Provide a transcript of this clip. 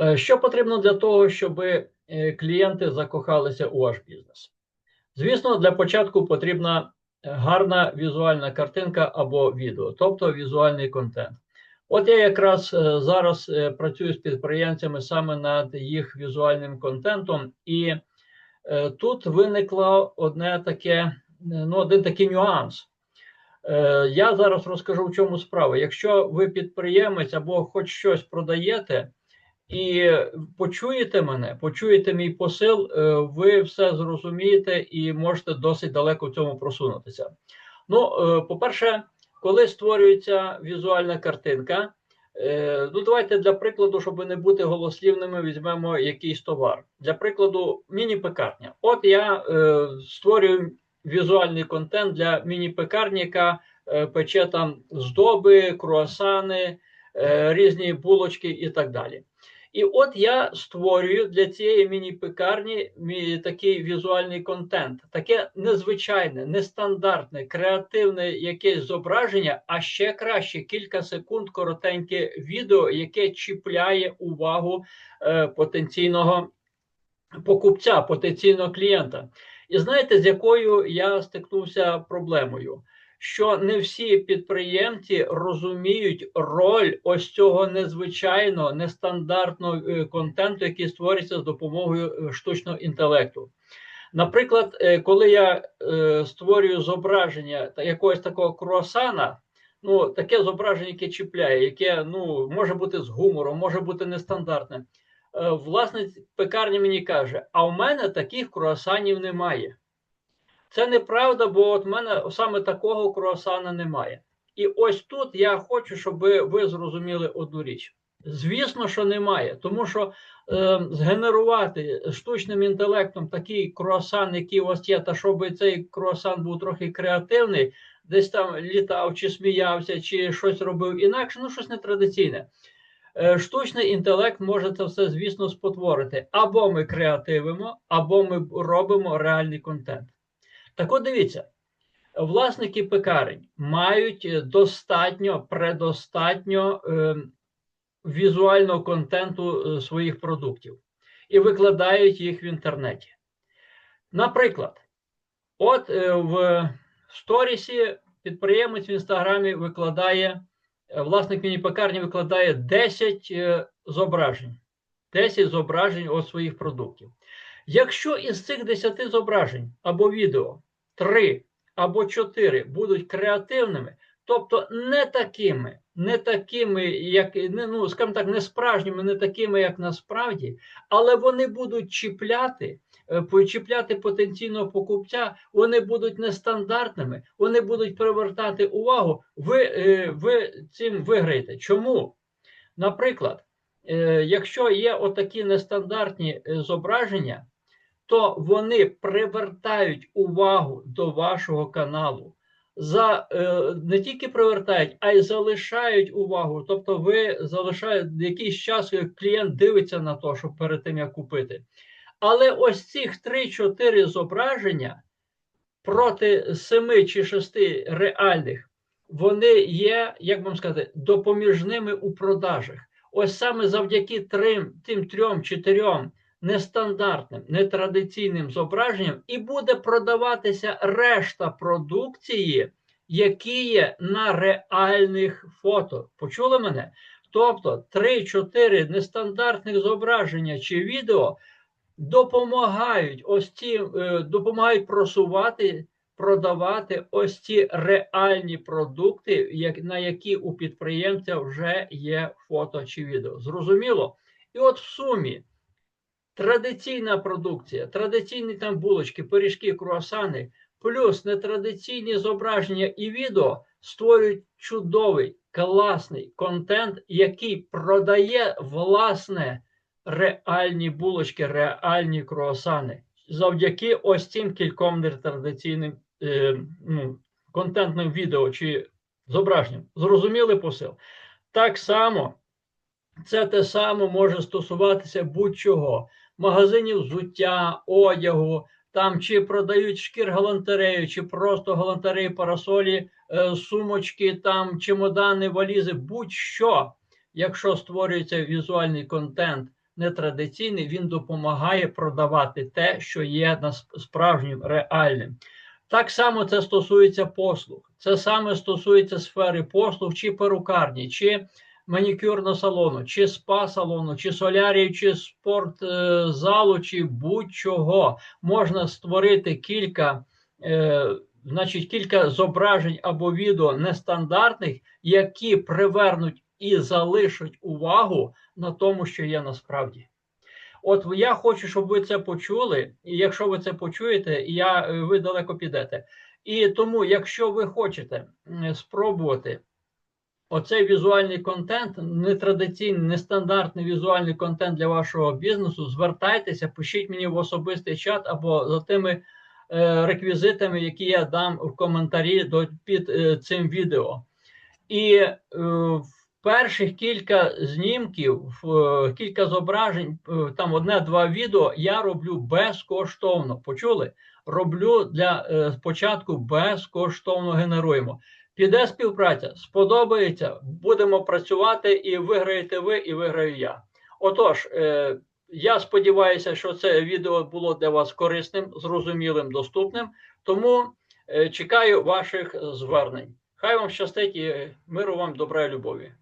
Е, Що потрібно для того, щоб е, клієнти закохалися у ваш бізнес? Звісно, для початку потрібна е, гарна візуальна картинка або відео, тобто візуальний контент. От я якраз зараз працюю з підприємцями саме над їх візуальним контентом, і тут виникло одне таке, ну, один такий нюанс. Я зараз розкажу, в чому справа. Якщо ви підприємець або хоч щось продаєте, і почуєте мене, почуєте мій посил, е, ви все зрозумієте і можете досить далеко в цьому просунутися. Ну, е, по-перше, коли створюється візуальна картинка, е, ну давайте для прикладу, щоб не бути голослівними, візьмемо якийсь товар. Для прикладу, міні-пекарня. От я створюю візуальний контент для міні-пекарні, яка пече там здоби, круасани, різні булочки і так далі. І от я створюю для цієї міні-пекарні такий візуальний контент, таке незвичайне, нестандартне, креативне якесь зображення, а ще краще кілька секунд коротеньке відео, яке чіпляє увагу е, потенційного покупця, потенційного клієнта. І знаєте, з якою я стикнувся проблемою? Що не всі підприємці розуміють роль ось цього незвичайного, нестандартного е, контенту, який створюється з допомогою е, штучного інтелекту. Наприклад, е, коли я створюю зображення якогось такого круасана, ну таке зображення, яке чіпляє, яке ну може бути з гумором, може бути нестандартним. Власник пекарні мені каже: а у мене таких круасанів немає. Це неправда, бо от в мене саме такого круасана немає. І ось тут я хочу, щоб ви зрозуміли одну річ. Звісно, що немає, тому що е, згенерувати штучним інтелектом такий круасан, який у вас є, та щоб цей круасан був трохи креативний, десь там літав, чи сміявся, чи щось робив інакше, ну щось нетрадиційне. Е, штучний інтелект може це все, звісно, спотворити. Або ми креативимо, або ми робимо реальний контент. Так от дивіться, власники пекарень мають е, достатньо, предостатньо е, візуального контенту е, своїх продуктів і викладають їх в інтернеті. Наприклад, от е, в сторісі підприємець в інстаграмі викладає, власник міні-пекарні викладає 10 е, зображень. 10 зображень от своїх продуктів. Якщо із цих 10 зображень або відео 3 або 4 будуть креативними, тобто не такими, не такими, як не, ну, скажімо так, не справжніми, не такими, як насправді, але вони будуть чіпляти, чіпляти потенційного покупця, вони будуть нестандартними, вони будуть привертати увагу, ви, ви цим виграєте. Чому? Наприклад, якщо є отакі нестандартні зображення, то вони привертають увагу до вашого каналу. За е, не тільки привертають, а й залишають увагу. Тобто, ви залишаєте якийсь час, як клієнт дивиться на то, щоб перед тим як купити. Але ось цих 3-4 зображення проти 7 чи 6 реальних, вони є, як вам сказати, допоміжними у продажах. Ось саме завдяки трим, тим трьом-чотирьом нестандартним, нетрадиційним зображенням, і буде продаватися решта продукції, які є на реальних фото. Почули мене? Тобто 3-4 нестандартних зображення чи відео допомагають ось ці, е, допомагають просувати. Продавати ось ці реальні продукти, на які у підприємця вже є фото чи відео. Зрозуміло? І от в сумі традиційна продукція, традиційні там булочки, пиріжки, круасани, плюс нетрадиційні зображення і відео створюють чудовий, класний контент, який продає власне реальні булочки, реальні круасани. Завдяки ось цим кільком нетрадиційним е, ну, контентним відео чи зображенням. Зрозуміли посил? Так само, це те саме може стосуватися будь-чого магазинів взуття, одягу, там чи продають шкір галантерею, чи просто галантереї, парасолі, е, сумочки, там чемодани, валізи, будь-що, якщо створюється візуальний контент нетрадиційний, він допомагає продавати те, що є нас- справжнім, реальним. Так само це стосується послуг. Це саме стосується сфери послуг, чи перукарні, чи манікюрного салону, чи спа-салону, чи солярію, чи спортзалу, чи будь-чого. Можна створити кілька, е, значить, кілька зображень або відео нестандартних, які привернуть і залишать увагу на тому, що є насправді. От я хочу, щоб ви це почули, і якщо ви це почуєте, я, е, ви далеко підете. І тому, якщо ви хочете спробувати оцей візуальний контент, нетрадиційний, нестандартний візуальний контент для вашого бізнесу, звертайтеся, пишіть мені в особистий чат або за тими е, реквізитами, які я дам в коментарі до, під е, цим відео. І е, в перших кілька знімків, е, кілька зображень, е, там одне-два відео я роблю безкоштовно. Почули? Роблю для е, спочатку безкоштовно генеруємо. Піде співпраця, сподобається, будемо працювати і виграєте ви, і виграю я. Отож, е, я сподіваюся, що це відео було для вас корисним, зрозумілим, доступним. Тому е, чекаю ваших звернень. Хай вам щастить і миру вам, добра любові.